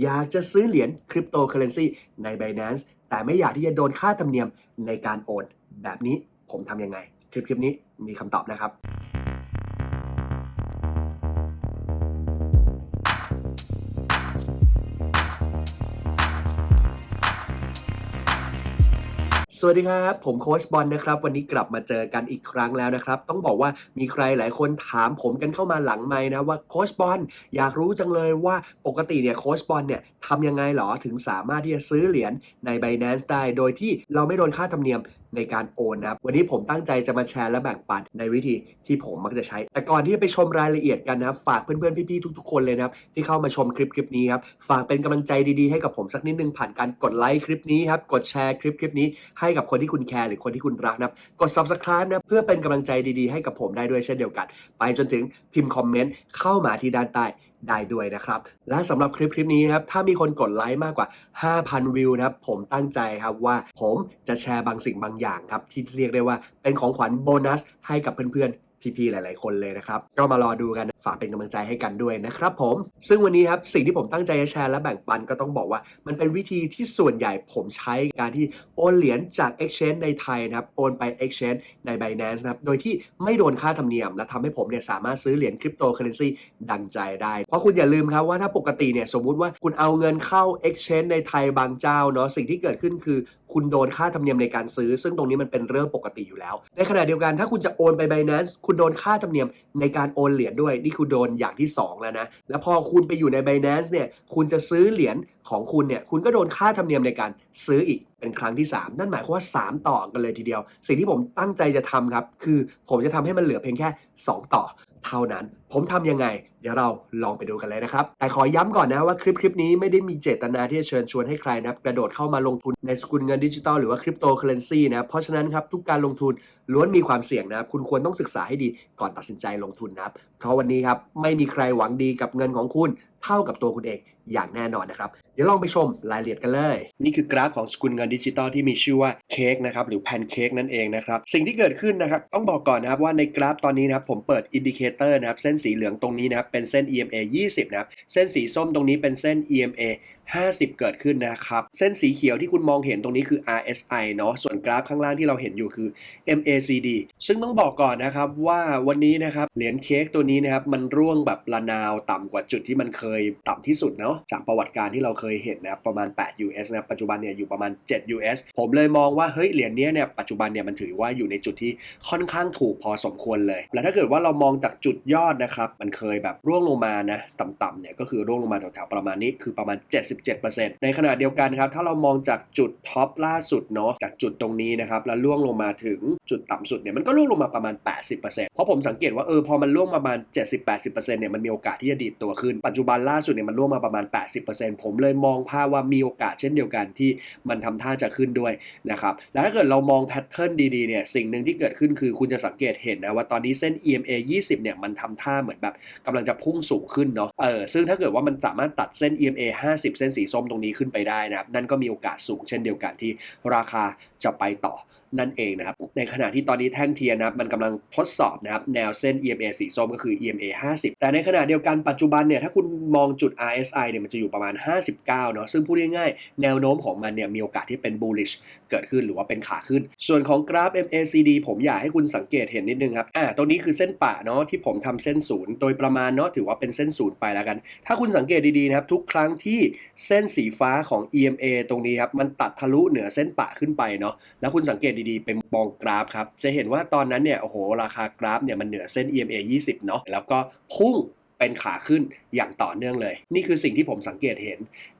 อยากจะซื้อเหรียญคริปโตเคอเรนซีใน Binance แต่ไม่อยากที่จะโดนค่าธรรมเนียมในการโอน แบบนี้ผมทำยังไง คลิปคลิปนี้มีคำตอบนะครับ สวัสดีครับ ผมโค้ชบอลนะครับ วันนี้กลับมาเจอกันอีกครั้งแล้วนะครับ ต้องบอกว่ามีใครหลายคนถามผมกันเข้ามาหลังไม้นะว่าโค้ชบอลอยากรู้จังเลยว่าปกติเนี่ยโค้ชบอลเนี่ยทำยังไงหรอถึงสามารถที่จะซื้อเหรียญใน Binance ได้ โดยที่เราไม่โดนค่าธรรมเนียม ในการโอนนะครับ วันนี้ผมตั้งใจจะมาแชร์และแบ่งปันในวิธีที่ผมมักจะใช้ แต่ก่อนที่จะไปชมรายละเอียดกันนะครับ ฝากเพื่อนๆ พี่ๆ ทุกๆ คนเลยนะครับ ที่เข้ามาชมคลิปคลิปนี้ครับ ฝากเป็นกำลังใจดีๆ ให้กับผมสักนิดนึงผ่านการกดไลค์คลิปนี้ครับ กดแชร์คลิปคลิปนี้ให้กับคนที่คุณแคร์หรือคนที่คุณรักนะครับ กด subscribe นะเพื่อเป็นกำลังใจดีๆ ให้กับผมได้ด้วยเช่นเดียวกัน ไปจนถึงพิมพ์คอมเมนต์เข้ามาที่ด้านใต้ ได้ด้วยนะครับ และสำหรับคลิปคลิปนี้นะครับถ้ามีคนกดไลค์มากกว่า 5,000 วิวนะครับผมตั้งใจครับว่าผมจะแชร์บางสิ่งบางอย่างครับที่เรียกได้ว่าเป็นของขวัญโบนัสให้กับเพื่อนๆ พี่ๆหลาย ๆ คนเลยนะครับ ก็มารอดูกันฝากเป็นกำลังใจให้กันด้วยนะครับผม ซึ่งวันนี้ครับสิ่งที่ผมตั้งใจจะแชร์และแบ่งปันก็ต้องบอกว่า มันเป็นวิธีที่ส่วนใหญ่ผมใช้การที่โอนเหรียญจาก Exchange ในไทยนะครับโอนไป Exchange ใน Binance นะครับโดยที่ไม่โดนค่าธรรมเนียม และทำให้ผมเนี่ยสามารถซื้อเหรียญคริปโตเคอเรนซีดังใจได้ เพราะคุณอย่าลืมครับว่าถ้าปกติเนี่ยสมมุติว่าคุณเอาเงินเข้า Exchange ในไทยบางเจ้าเนาะสิ่งที่เกิดขึ้นคือ คุณโดนค่าธรรมเนียมในการซื้อ ซึ่งตรงนี้มันเป็นเรื่องปกติอยู่แล้ว ในขณะเดียวกันถ้าคุณจะโอนไป Binance คุณโดนค่าธรรมเนียมในการโอนเหรียญด้วย นี่คือโดนอย่างที่ 2 แล้วนะ แล้วพอคุณไปอยู่ใน Binance เนี่ย คุณจะซื้อเหรียญของคุณเนี่ย คุณก็โดนค่าธรรมเนียมในการซื้ออีกเป็นครั้งที่ 3 นั่นหมายความว่า 3 ต่อกันเลยทีเดียว สิ่งที่ผมตั้งใจจะทำครับ คือผมจะทำให้มันเหลือเพียงแค่ 2 ต่อเท่านั้น ผมทำยังไง เดี๋ยวเราลองไปดูกันเลยนะครับ แต่ขอย้ำก่อนนะว่าคลิปคลิปนี้ไม่ได้มีเจตนาที่จะเชิญชวนให้ใครนับกระโดดเข้ามาลงทุนในสกุลเงินดิจิตอลหรือว่าคริปโตเคอเรนซีนะเพราะฉะนั้นครับทุกการลงทุนล้วนมีความเสี่ยงนะครับคุณควรต้องศึกษาให้ดีก่อนตัดสินใจลงทุนนะครับเพราะวันนี้ครับไม่มีใครหวังดีกับเงินของคุณเท่ากับตัวคุณเองอย่างแน่นอนนะครับ เดี๋ยวลองไปชมรายละเอียดกันเลย นี่คือกราฟของสกุลเงินดิจิตอลที่มีชื่อว่าเค้กนะครับหรือแพนเค้กนั่นเองนะครับสิ่งที่เกิดขึ้นนะครับต้องบอกก่อนนะครับว่าในกราฟตอนนี้นะครับผมเปิดอินดิเคเตอร์นะครับเส้นสีเหลืองตรงนี้นะครับเป็นเส้น EMA 20นะครับเส้นสีส้มตรงนี้เป็นเส้น EMA 50 เกิดขึ้นนะครับเส้นสีเขียวที่คุณมองเห็นตรงนี้คือ RSI เนาะส่วนกราฟข้างล่างที่เราเห็นอยู่คือ MACD ซึ่งต้องบอกก่อนนะครับว่าวันนี้นะครับเหรียญเค้กตัวนี้นะครับมันร่วงแบบระนาวต่ำกว่าจุดที่มันเคยต่ำที่สุดเนาะจากประวัติการที่เราเคยเห็นนะครับประมาณ 8 US นะครับปัจจุบันเนี่ยอยู่ประมาณ 7 US ผมเลยมองว่าเฮ้ยเหรียญเนี้ยเนี่ยปัจจุบันเนี่ยมันถือว่าอยู่ในจุดที่ค่อนข้างถูกพอสมควรเลย แล้วถ้าเกิดว่าเรามองจากจุดยอดนะครับ มันเคยแบบร่วงลงมานะต่ำๆเนี่ยก็คือร่วงลงมาแถวๆประมาณนี้คือประมาณ 77%ในขณะเดียวกันครับ ถ้าเรามองจากจุดท็อปล่าสุดเนาะจากจุดตรงนี้นะครับแล้วล่วงลงมาถึงจุดต่ำสุดเนี่ยมันก็ล่วงลงมาประมาณ 80%เพราะผมสังเกตว่าเออพอมันล่วงประมาณ 70-80%เนี่ยมันมีโอกาสที่จะดีดตัวขึ้น ปัจจุบันล่าสุดเนี่ยมันล่วงมาประมาณ 80%ผมเลยมองภาพว่ามีโอกาสเช่นเดียวกันที่มันทำท่าจะขึ้นด้วยนะครับแล้วถ้าเกิดเรามองแพทเทิร์นดีๆเนี่ยสิ่งหนึ่งที่เกิดขึ้นคือคุณจะสังเกตเห็นนะว่าตอนนี้เส้น EMA 20 เนี่ยมันทำท่าเหมือนแบบกำลังจะพุ่งสูงขึ้นเนาะเออซึ่งถ้าเกิดว่ามันสามารถตัดเส้น EMA 50 เส้นสีส้มตรงนี้ขึ้นไปได้นะครับนั่นก็มีโอกาสสูงเช่นเดียวกันที่ราคาจะไปต่อนั่นเองนะครับ ในขณะที่ตอนนี้แท่งเทียนนะครับมันกำลังทดสอบนะครับแนวเส้น EMA สีส้มก็คือ EMA 50 แต่ในขณะเดียวกันปัจจุบันเนี่ยถ้าคุณมองจุด RSI เนี่ยมันจะอยู่ประมาณ 59 เนาะซึ่งพูดง่ายๆ แนวโน้มของมันเนี่ยมีโอกาสที่เป็น bullish เกิดขึ้นหรือว่าเป็นขาขึ้น ส่วนของกราฟ MACD ผมอยากให้คุณสังเกตเห็นนิดนึงครับอ่าตรงนี้คือเส้นปะเนาะที่ผมทำเส้นศูนย์โดยประมาณเนาะถือว่าเป็นเส้นศูนย์ไปแล้วกัน ถ้าคุณสังเกตดีๆนะครับทุกครั้งที่เส้นสีฟ้าของ EMA ตรงนี้ครับมันตัดทะลุเหนือเส้นปะขึ้นไปเนาะแล้วคุณสังเกตดีๆเป็นมองกราฟครับจะเห็นว่าตอนนั้นเนี่ยโอ้โหราคากราฟเนี่ยมันเหนือเส้น EMA 20เนาะแล้วก็พุ่ง เป็นขาขึ้นอย่างต่อเนื่องเลย นี่คือสิ่งที่ผมสังเกตเห็น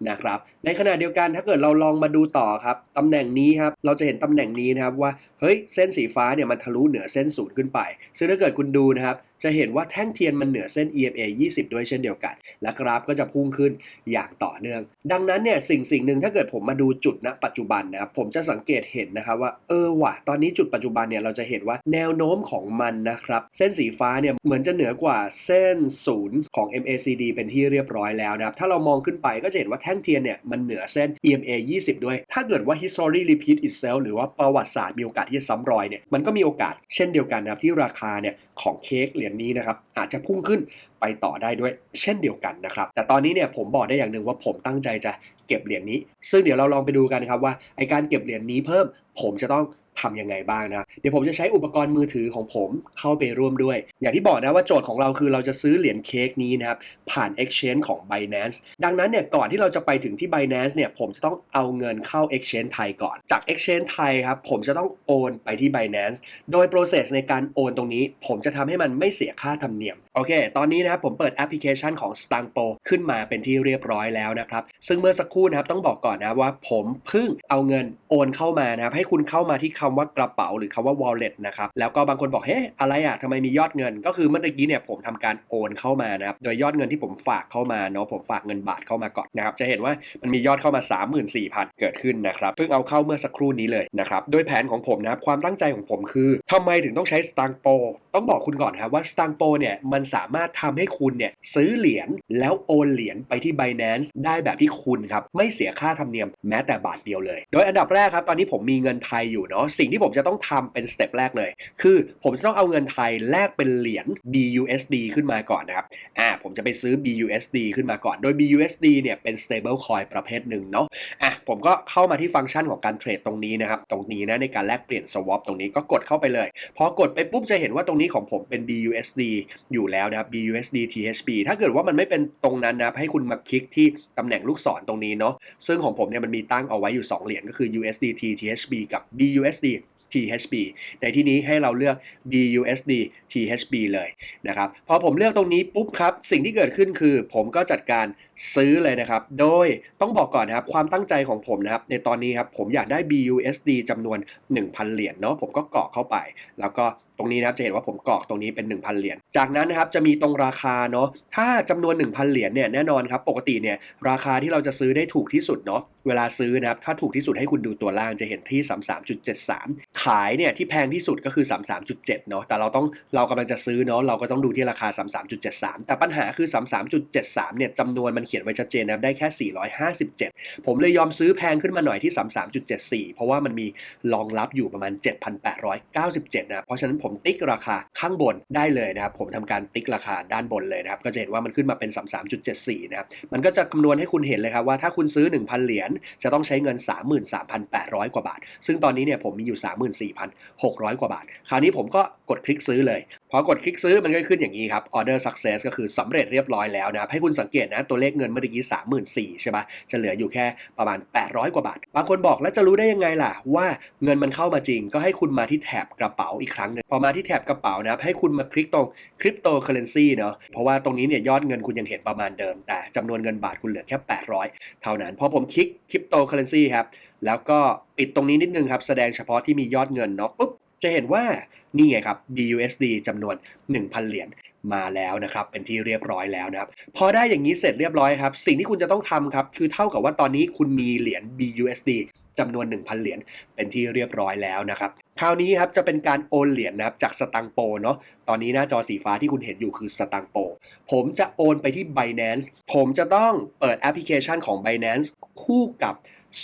นะครับ ในขณะเดียวกันถ้าเกิดเราลองมาดูต่อครับตำแหน่งนี้ครับเราจะเห็นตำแหน่งนี้นะครับว่าเฮ้ยเส้นสีฟ้าเนี่ยมันทะลุเหนือเส้นศูนย์ขึ้นไป ซึ่งถ้าเกิดคุณดูนะครับจะเห็นว่าแท่งเทียนมันเหนือเส้น EMA 20 ด้วยเช่นเดียวกัน และกราฟก็จะพุ่งขึ้นอย่างต่อเนื่อง ดังนั้นเนี่ยสิ่งสิ่งหนึ่งถ้าเกิดผมมาดูจุดณปัจจุบันนะครับผมจะสังเกตเห็นนะครับว่าเออว่ะตอนนี้จุดปัจจุบันเนี่ยเราจะเห็นว่าแนวโน้มของมันนะครับเส้นสีฟ้าเนี่ยเหมือนจะเหนือกว่าเส้นศูน0 ของ MACD เป็นที่เรียบร้อยแล้วนะครับ ถ้าเรามองขึ้นไปก็จะเห็นว่าแท่งเทียนเนี่ยมันเหนือเส้น EMA 20 ด้วย ถ้าเกิดว่า history repeat itself หรือว่าประวัติศาสตร์มีโอกาสที่จะซ้ำรอยเนี่ยมันก็มีโอกาสเช่นเดียวกันนะครับที่ราคาเนี่ยของเค้กเหรียญนี้นะครับอาจจะพุ่งขึ้นไปต่อได้ด้วยเช่นเดียวกันนะครับ แต่ตอนนี้เนี่ยผมบอกได้อย่างหนึ่งว่าผมตั้งใจจะเก็บเหรียญนี้ ซึ่งเดี๋ยวเราลองไปดูกันครับว่าไอการเก็บเหรียญนี้เพิ่มผมจะต้อง ทำยังไงบ้างนะครับเดี๋ยวผมจะใช้อุปกรณ์มือถือของผมเข้าไปร่วมด้วย อย่างที่บอกนะว่าโจทย์ของเราคือเราจะซื้อเหรียญเค้กนี้นะครับ ผ่าน Exchange ของ Binance ดังนั้นเนี่ยก่อนที่เราจะไปถึงที่ Binance เนี่ยผมจะต้องเอาเงินเข้า Exchange ไทยก่อน จาก Exchange ไทยครับผมจะต้องโอนไปที่ Binance โดย process ในการโอนตรงนี้ ผมจะทำให้มันไม่เสียค่าธรรมเนียม โอเค ตอนนี้นะครับผมเปิดแอปพลิเคชันของ s t a n g p o ขึ้นมาเป็นที่เรียบร้อยแล้วนะครับ ซึ่งเมื่อสักครู่นะครับต้องบอกก่อนนะว่าผมเพิ่งเอาเงินโอนเข้ามานะครับให้คุณเข้ามาที่คำว่ากระเป๋าหรือคำว่า wallet นะครับ แล้วก็บางคนบอก เฮ้ อะไรอะทำไมมียอดเงิน ก็คือเมื่อกี้เนี่ยผมทำการโอนเข้ามานะครับ โดยยอดเงินที่ผมฝากเข้ามาเนาะ ผมฝากเงินบาทเข้ามาก่อนนะครับ จะเห็นว่ามันมียอดเข้ามา 34,000 เกิดขึ้นนะครับ เพิ่งเอาเข้าเมื่อสักครู่นี้เลยนะครับ โดยแผนของผมนะครับ ความตั้งใจของผมคือทำไมถึงต้องใช้สตางโป ต้องบอกคุณก่อนครับว่า s t a n g p o เนี่ยมันสามารถทำให้คุณเนี่ยซื้อเหรียญแล้วโอนเหรียญไปที่ Binance ได้แบบที่คุณครับไม่เสียค่าธรรมเนียมแม้แต่บาทเดียวเลย โดยอันดับแรกครับตอนนี้ผมมีเงินไทยอยู่เนาะสิ่งที่ผมจะต้องทำเป็นสเต็ปแรกเลย คือผมจะต้องเอาเงินไทยแลกเป็นเหรียญ BUSD ขึ้นมาก่อนนะครับอ่าผมจะไปซื้อ BUSD ขึ้นมาก่อน โดย BUSD เนี่ยเป็น stable coin ประเภทหนึ่งเนาะอะผมก็เข้ามาที่ฟังก์ชันของการเทรดตรงนี้นะครับตรงนี้นะในการแลกเปลี่ยน swap ตรงนี้ก็กดเข้าไปเลย พอกดไปปุ๊บจะเห็นว่าตรงนี้ของผมเป็น BUSD อยู่แล้วนะครับ BUSD THB ถ้าเกิดว่ามันไม่เป็นตรงนั้นนะครับให้คุณมาคลิกที่ตำแหน่งลูกศรตรงนี้เนาะซึ่งของผมเนี่ยมันมีตั้งเอาไว้อยู่ 2 เหรียญก็คือ USDT THB กับ BUSD THB ในที่นี้ให้เราเลือก BUSD THB เลยนะครับ พอผมเลือกตรงนี้ปุ๊บครับ สิ่งที่เกิดขึ้นคือผมก็จัดการซื้อเลยนะครับ โดยต้องบอกก่อนนะครับ ความตั้งใจของผมนะครับ ในตอนนี้ครับ ผมอยากได้ BUSD จำนวน 1,000 เหรียญเนาะผมก็กรอกเข้าไป แล้วก็ รงนี้นะครับจะเห็นว่าผมกรอกตรงนี้เป็น 1,000 เหรียญ จากนั้นนะครับจะมีตรงราคาเนาะ ถ้าจำนวน 1,000 เหรียญเนี่ยแน่นอนครับปกติเนี่ยราคาที่เราจะซื้อได้ถูกที่สุดเนาะเวลาซื้อนะครับ ถ้าถูกที่สุดให้คุณดูตัวล่างจะเห็นที่ 33.73 ขายเนี่ยที่แพงที่สุดก็คือ 33.7 เนาะ แต่เราต้องเรากำลังจะซื้อเนาะ เราก็ต้องดูที่ราคา 33.73 แต่ปัญหาคือ 33.73 เนี่ยจำนวนมันเขียนไว้ชัดเจนนะครับได้แค่ 457 ผมเลยยอมซื้อแพงขึ้นมาหน่อยที่ 33.74 เพราะว่ามันมีรองรับอยู่ประมาณ 7,897 นะ เพราะฉะนั้นผมติ๊กราคาข้างบนได้เลยนะครับ ผมทำการติ๊กราคาด้านบนเลยนะครับ ก็จะเห็นว่ามันขึ้นมาเป็น 33.74 นะครับ มันก็จะคำนวณให้คุณเห็นเลยครับว่าถ้าคุณซื้อ 1,000 เหรียญจะต้องใช้เงิน 33,800 กว่าบาท ซึ่งตอนนี้เนี่ยผมมีอยู่ 34,600 กว่าบาท คราวนี้ผมก็กดคลิกซื้อเลย พอกดคลิกซื้อมันก็ขึ้นอย่างนี้ครับ order success ก็คือสำเร็จเรียบร้อยแล้วนะให้คุณสังเกตนะตัวเลขเงินเมื่อกี้34,000ใช่ปะจะเหลืออยู่แค่ประมาณ 800 กว่าบาท บางคนบอกแล้วจะรู้ได้ยังไงล่ะ ว่าเงินมันเข้ามาจริง ก็ให้คุณมาที่แถบกระเป๋าอีกครั้งหนึงพอมาที่แถบกระเป๋านะให้คุณมาคลิกตรง cryptocurrency เนาะเพราะว่าตรงนี้เนี่ยยอดเงินคุณยังเห็นประมาณเดิม แต่จำนวนเงินบาทคุณเหลือแค่ 800 เท่านั้นพอผมคลิก cryptocurrency ครับ แล้วก็ปิดตรงนี้นิดนึงครับ แสดงเฉพาะที่มียอดเงินเนาะปุ๊บจะเห็นว่านี่ไงครับ BUSD จำนวน 1,000 เหรียญมาแล้วนะครับ เป็นที่เรียบร้อยแล้วนะครับ พอได้อย่างนี้เสร็จเรียบร้อยครับ สิ่งที่คุณจะต้องทำครับ คือเท่ากับว่าตอนนี้คุณมีเหรียญ BUSD จำนวน 1,000 เหรียญเป็นที่เรียบร้อยแล้วนะครับ คราวนี้ครับจะเป็นการโอนเหรียญนะครับจากสตังโปเนาะตอนนี้หน้าจอสีฟ้าที่คุณเห็นอยู่คือสตังโปผมจะโอนไปที่ Binance ผมจะต้องเปิดแอปพลิเคชันของ Binance คู่กับ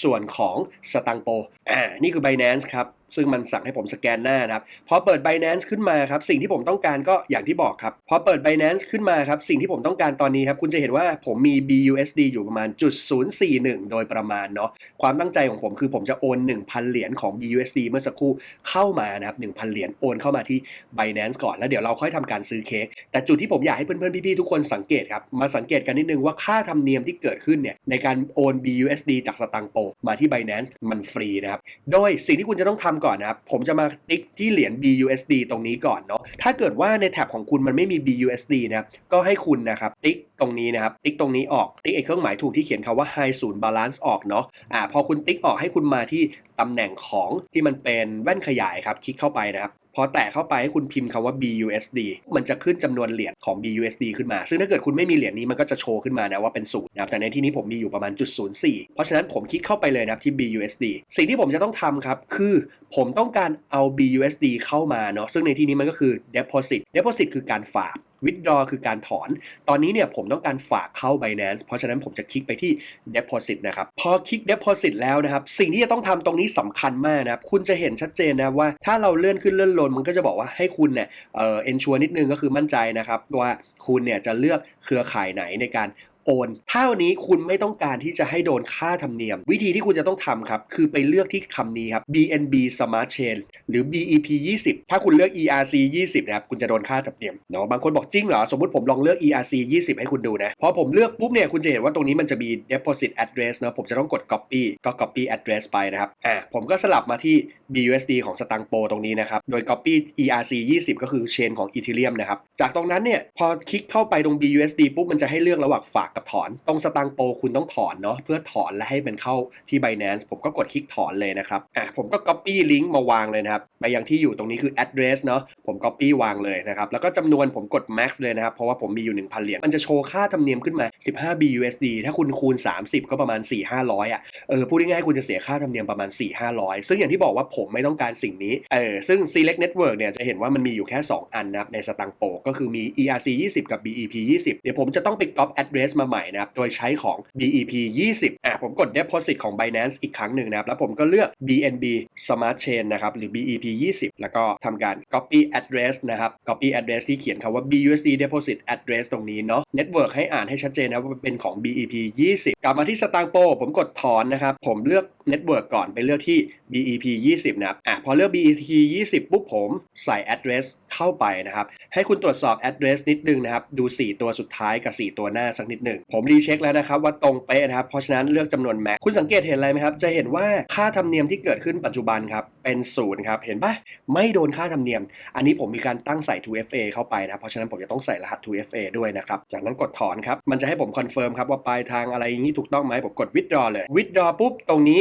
ส่วนของสตังโปอ่านี่คือ Binance ครับ ซึ่งมันสั่งให้ผมสแกนหน้านะครับ พอเปิด Binance ขึ้นมาครับ สิ่งที่ผมต้องการก็อย่างที่บอกครับ พอเปิด Binance ขึ้นมาครับ สิ่งที่ผมต้องการตอนนี้ครับ คุณจะเห็นว่าผมมี BUSD อยู่ประมาณจุด041 โดยประมาณเนาะ ความตั้งใจของผมคือผมจะโอน 1,000 เหรียญของ BUSD เมื่อสักครู่เข้ามานะครับ 1,000 เหรียญโอนเข้ามาที่ Binance ก่อน แล้วเดี๋ยวเราค่อยทำการซื้อเค้ก แต่จุดที่ผมอยากให้เพื่อนๆ พี่ๆ ทุกคนสังเกตครับ มาสังเกตกันนิดนึงว่าค่าธรรมเนียมที่เกิดขึ้นเนี่ยในการโอน BUSD จากสตังโปมาที่ Binance มันฟรีนะครับ โดยสิ่งที่คุณจะต้องทำก่อนนะครับ ผมจะมาติ๊กที่เหรียญ BUSD ตรงนี้ก่อนเนาะ ถ้าเกิดว่าในแท็บของคุณมันไม่มี BUSD นะครับ ก็ให้คุณนะครับติ๊กตรงนี้นะครับ ติ๊กตรงนี้ออก ติ๊กไอ้เครื่องหมายถูกที่เขียนคำว่า High ศูนย์ Balance ออกเนาะ อ่า พอคุณติ๊กออกให้คุณมาที่ตำแหน่งของที่มันเป็นแว่นขยายครับ คลิกเข้าไปนะครับ อแตะเข้าไปให้คุณพิมพ์คำว่า BUSD มันจะขึ้นจำนวนเหรียญของ BUSD ขึ้นมา ซึ่งถ้าเกิดคุณไม่มีเหรียญนี้มันก็จะโชว์ขึ้นมานะว่าเป็นศูนย์นะครับแต่ในที่นี้ผมมีอยู่ประมาณจุดศูนย์สี่เพราะฉะนั้นผมคลิกเข้าไปเลยนะครับที่ BUSD สิ่งที่ผมจะต้องทำครับคือผมต้องการเอา BUSD เข้ามาเนาะซึ่งในที่นี้มันก็คือ deposit deposit คือการฝาก withdraw คือการถอน ตอนนี้เนี่ยผมต้องการฝากเข้า Binance เพราะฉะนั้นผมจะคลิกไปที่ deposit นะครับ พอคลิก deposit แล้วนะครับ สิ่งที่จะต้องทำตรงนี้สำคัญมากนะครับ คุณจะเห็นชัดเจนนะว่าถ้าเราเลื่อนขึ้นเลื่อนลงมันก็จะบอกว่าให้คุณเนี่ยเอ่อ ensure นิดนึงก็คือมั่นใจนะครับว่าคุณเนี่ยจะเลือกเครือข่ายไหนในการ โอน ถ้าวันนี้คุณไม่ต้องการที่จะให้โดนค่าธรรมเนียม วิธีที่คุณจะต้องทำครับ คือไปเลือกที่คำนี้ครับ BNB Smart Chain หรือ BEP 20 ถ้าคุณเลือก ERC 20นะครับคุณจะโดนค่าธรรมเนียมเนาะบางคนบอกจริงเหรอ สมมติผมลองเลือก ERC 20 ให้คุณดูนะพอผมเลือกปุ๊บเนี่ยคุณจะเห็นว่าตรงนี้มันจะมี deposit address เนาะผมจะต้องกด copy ก็ copy address ไปนะครับอ่าผมก็สลับมาที่ BUSD ของสตังโปตรงนี้นะครับโดย copy ERC 20 ก็คือเชนของ Ethereum นะครับจากตรงนั้นเนี่ยพอคลิกเข้าไปตรง BUSD ปุ๊บมันจะให้เลือกระหว่างฝากกับถอน ตรงสตังโปคุณต้องถอนเนาะเพื่อถอนและให้มันเข้าที่ Binance ผมก็กดคลิกถอนเลยนะครับอะผมก็ copy ลิงก์มาวางเลยนะครับไปยังที่อยู่ตรงนี้คือ address เนาะผม copy วางเลยนะครับแล้วก็จำนวนผมกด max เลยนะครับเพราะว่าผมมีอยู่ 1,000 เหรียญมันจะโชว์ค่าธรรมเนียมขึ้นมา 15 BUSD ถ้าคุณคูณ 30 ก็ประมาณ 4-500อะเออพูดง่ายๆคุณจะเสียค่าธรรมเนียมประมาณ 4-500 ซึ่งอย่างที่บอกว่าผมไม่ต้องการสิ่งนี้เออซึ่ง select network เนี่ยจะเห็นว่ามันมีอยู่แค่ 2 อันนะครับในสตังโปก็คือมี ERC 20 กับ BEP 20 เดี๋ยวผมจะต้องไป copy address มาใหม่นะครับ โดยใช้ของ BEP 20อะผมกด deposit ของ Binance อีกครั้งหนึ่งนะครับ แล้วผมก็เลือก BNB Smart Chain นะครับ หรือ BEP 20แล้วก็ทำการ copy address นะครับ copy address ที่เขียนคำว่า BUSD deposit address ตรงนี้เนาะ network ให้อ่านให้ชัดเจนนะว่าเป็นของ BEP 20กลับมาที่สตางโปผมกดถอนนะครับ ผมเลือก network ก่อนไปเลือกที่ BEP 20นะครับอะพอเลือก BEP 20 ปุ๊บผมใส่ address เข้าไปนะครับ ให้คุณตรวจสอบ address นิดนึงนะครับ ดู 4 ตัวสุดท้ายกับ 4 ตัวหน้าสักนิดหนึ่ง ผมรีเช็คแล้วนะครับว่าตรงเป๊ะนะครับ เพราะฉะนั้นเลือกจำนวน max คุณสังเกตเห็นอะไรไหมครับ จะเห็นว่าค่าธรรมเนียมที่เกิดขึ้นปัจจุบันครับ เป็นศูนย์ครับ เห็นปะไม่โดนค่าธรรมเนียม อันนี้ผมมีการตั้งใส่ 2FA เข้าไปนะ เพราะฉะนั้นผมจะต้องใส่รหัส 2FA ด้วยนะครับ จากนั้นกดถอนครับ มันจะให้ผมคอนเฟิร์มครับว่าปลายทางอะไรอย่างนี้ถูกต้องไหมผมกด withdraw เลย withdraw ปุ๊บตรงนี้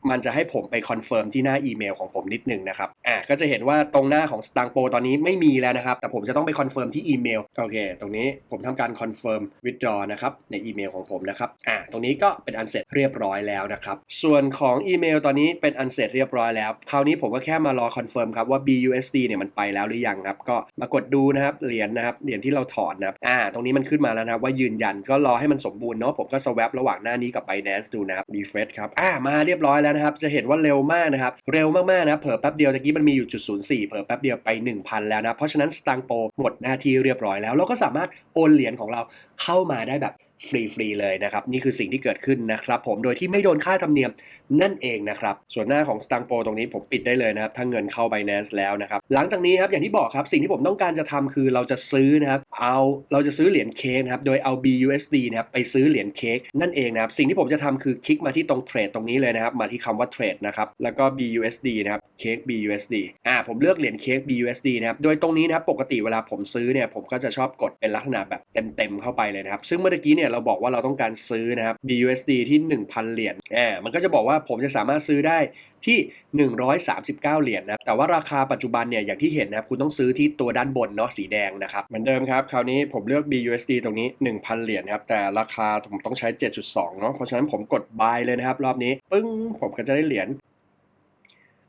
มันจะให้ผมไปคอนเฟิร์มที่หน้าอีเมลของผมนิดนึงนะครับ อะก็จะเห็นว่าตรงหน้าของ s t a n g p o ตอนนี้ไม่มีแล้วนะครับ แต่ผมจะต้องไปคอนเฟิร์มที่อีเมล โอเค ตรงนี้ผมทำการคอนเฟิร์ม withdraw นะครับ ในอีเมลของผมนะครับ อะตรงนี้ก็เป็นอันเสร็จเรียบร้อยแล้วนะครับ ส่วนของอีเมลตอนนี้เป็นอันเสร็จเรียบร้อยแล้ว คราวนี้ผมก็แค่มารอคอนเฟิร์มครับว่า BUSD เนี่ยมันไปแล้วหรือยังครับ ก็มากดดูนะครับ เหรียญนะครับ เหรียญที่เราถอนนะครับ อ่า ตรงนี้มันขึ้นมาแล้วนะว่ายืนยัน ก็รอให้มันสมบูรณ์เนาะ ผมก็สว a p ระหว่างหน้านี้กับ Binance ดูนะครับ refresh ครับ อ่า มาเรียบร้อยแล้วนะครับ จะเห็นว่าเร็วมากนะครับ เร็วมากๆนะเผลอแป๊บเดียวตะกี้มันมีอยู่จุดศูนย์สี่เผลอแป๊บเดียวไป 1,000 แล้วนะ เพราะฉะนั้นสตางโปหมดหน้าที่เรียบร้อยแล้ว เราก็สามารถโอนเหรียญของเราเข้ามาได้แบบ ฟรี ๆ เลยนะครับ นี่คือสิ่งที่เกิดขึ้นนะครับ ผมโดยที่ไม่โดนค่าธรรมเนียมนั่นเองนะครับ ส่วนหน้าของ s t a n g p o ตรงนี้ผมปิดได้เลยนะครับ ถ้าเงินเข้า Binance แล้วนะครับ หลังจากนี้ครับ อย่างที่บอกครับ สิ่งที่ผมต้องการจะทำคือเราจะซื้อนะครับ เอาเราจะซื้อเหรียญเค้กนะครับ โดยเอา BUSD นะครับไปซื้อเหรียญเค้กนั่นเองนะครับ สิ่งที่ผมจะทำคือคลิกมาที่ตรงเทรดตรงนี้เลยนะครับ มาที่คำว่าเทรดนะครับ แล้วก็ BUSD นะครับเค้ก BUSD อ่าผมเลือกเหรียญเค้ก BUSD นะครับ โดยตรงนี้นะครับปกติเวลาผมซื้อเนี่ยผมก็จะชอบกดเป็นลักษณะแบบเต็มๆเข้าไปเลยนะครับซึ่งเมื่อกี้เนี่ยเราบอกว่าเราต้องการซื้อนะครับ BUSD ที่ 1,000 เหรียญอ่ามันก็จะบอกว่าผมจะสามารถซื้อได้ที่ 139 เหรียญนะแต่ว่าราคาปัจจุบันเนี่ยอย่างที่เห็นนะครับคุณต้องซื้อที่ตัวด้านบนเนาะสีแดงนะครับเหมือนเดิมครับ คราวนี้ผมเลือก BUSD ตรงนี้ 1,000 เหรียญครับแต่ราคาผมต้องใช้ 7.2 เนาะเพราะฉะนั้นผมกด buy เลยนะครับ รอบนี้ ปึ้งผมก็จะได้เหรียญ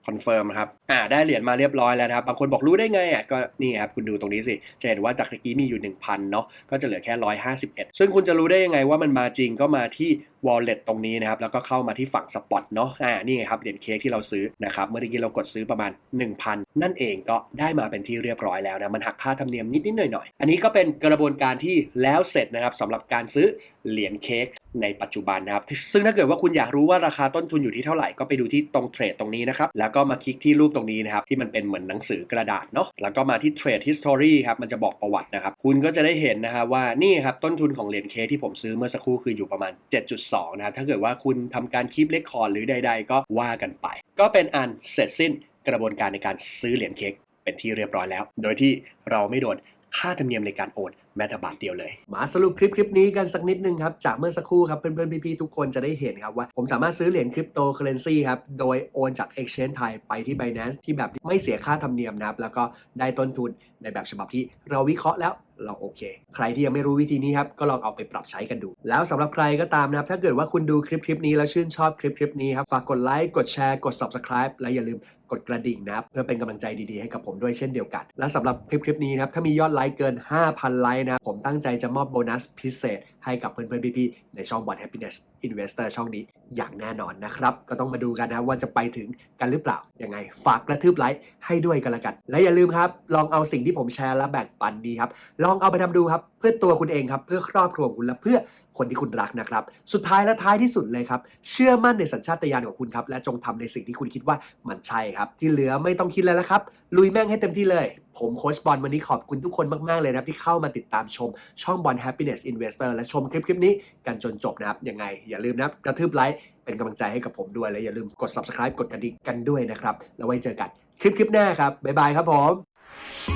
คอนเฟิร์มครับ อ่าได้เหรียญมาเรียบร้อยแล้วนะครับบางคนบอกรู้ได้ไงอะก็นี่ครับคุณดูตรงนี้สิจะเห็นว่าจากตะกี้มีอยู่ 1,000เนาะก็จะเหลือแค่ 151 ซึ่งคุณจะรู้ได้ยังไงว่ามันมาจริงก็มาที่ wallet ตรงนี้นะครับแล้วก็เข้ามาที่ฝั่ง spot เนาะอ่านี่ไงครับเหรียญเค้กที่เราซื้อนะครับเมื่อกี้เรากดซื้อประมาณ 1,000 นั่นเองก็ได้มาเป็นที่เรียบร้อยแล้วนะมันหักค่าธรรมเนียมนิดๆหน่อยๆอันนี้ก็เป็นกระบวนการที่แล้วเสร็จนะครับสำหรับการซื้อเหรียญเค้กในปัจจุบันนะครับ ซึ่งถ้าเกิดว่าคุณอยากรู้ว่าราคาต้นทุนอยู่ที่เท่าไหร่ก็ไปดูที่ตรงเทรดตรงนี้นะครับแล้วก็มาคลิกที่รูปตรงนี้นะครับที่มันเป็นเหมือนหนังสือกระดาษเนาะแล้วก็มาที่ Trade History ครับมันจะบอกประวัตินะครับคุณก็จะได้เห็นนะครับว่านี่ครับต้นทุนของเหรียญเคที่ผมซื้อเมื่อสักครู่คืออยู่ประมาณ 7.2 นะครับถ้าเกิดว่าคุณทำการคีบเลคคอร์ดหรือใด ๆ ก็ว่ากันไป ก็เป็นอันเสร็จสิ้นกระบวนการในการซื้อเหรียญเค้กเป็นที่เรียบร้อยแล้ว โดยที่เราไม่โดนค่าธรรมเนียมในการโอน แม้แต่บาทเดียวเลย มาสรุปคลิปคลิปนี้กันสักนิดนึงครับจากเมื่อสักครู่ครับเพื่อนๆพี่ๆทุกคนจะได้เห็นครับว่าผมสามารถซื้อเหรียญคริปโตเคอเรนซีครับโดยโอนจาก Exchange ไทยไปที่ Binance ที่แบบไม่เสียค่าธรรมเนียมนะครับแล้วก็ได้ต้นทุนในแบบฉบับที่เราวิเคราะห์แล้ว เราโอเค ใครที่ยังไม่รู้วิธีนี้ครับก็ลองเอาไปปรับใช้กันดู แล้วสำหรับใครก็ตามนะครับ ถ้าเกิดว่าคุณดูคลิปคลิปนี้แล้วชื่นชอบคลิปคลิปนี้ครับฝากกดไลค์กดแชร์กด subscribe และอย่าลืมกดกระดิ่งนะครับเพื่อเป็นกำลังใจดีๆให้กับผมด้วยเช่นเดียวกัน และสำหรับคลิปคลิปนี้นะครับถ้ามียอดไลค์เกิน 5,000 ไลค์นะผมตั้งใจจะมอบโบนัสพิเศษ ให้กับเพื่อนๆพี่ๆในช่อง Bot Happiness Investor ช่องนี้อย่างแน่นอนนะครับก็ต้องมาดูกันนะว่าจะไปถึงกันหรือเปล่ายังไงฝากกระทืบไลค์ให้ด้วยกันละกัน และอย่าลืมครับลองเอาสิ่งที่ผมแชร์และแบ่งปันนี้ครับลององเอาไปทำดูครับ เพื่อตัวคุณเองครับ เพื่อครอบครัวของคุณและเพื่อคนที่คุณรักนะครับ สุดท้ายและท้ายที่สุดเลยครับ เชื่อมั่นในสัญชาตญาณของคุณครับ และจงทำในสิ่งที่คุณคิดว่ามันใช่ครับ ที่เหลือไม่ต้องคิดแล้วละครับ ลุยแม่งให้เต็มที่เลย ผมโค้ชบอลวันนี้ขอบคุณทุกคนมาก ๆ เลยนะครับที่เข้ามาติดตามชมช่องบอล Happiness Investor และชมคลิปคลิปนี้กันจนจบนะครับยังไง อย่าลืมนะกระทืบไลค์เป็นกำลังใจให้กับผมด้วยและอย่าลืมกด subscribe กดกระดิ่งกันด้วยนะครับแล้วไว้เจอกันคลิปคลิปหน้าครับบ๊ายบายครับผม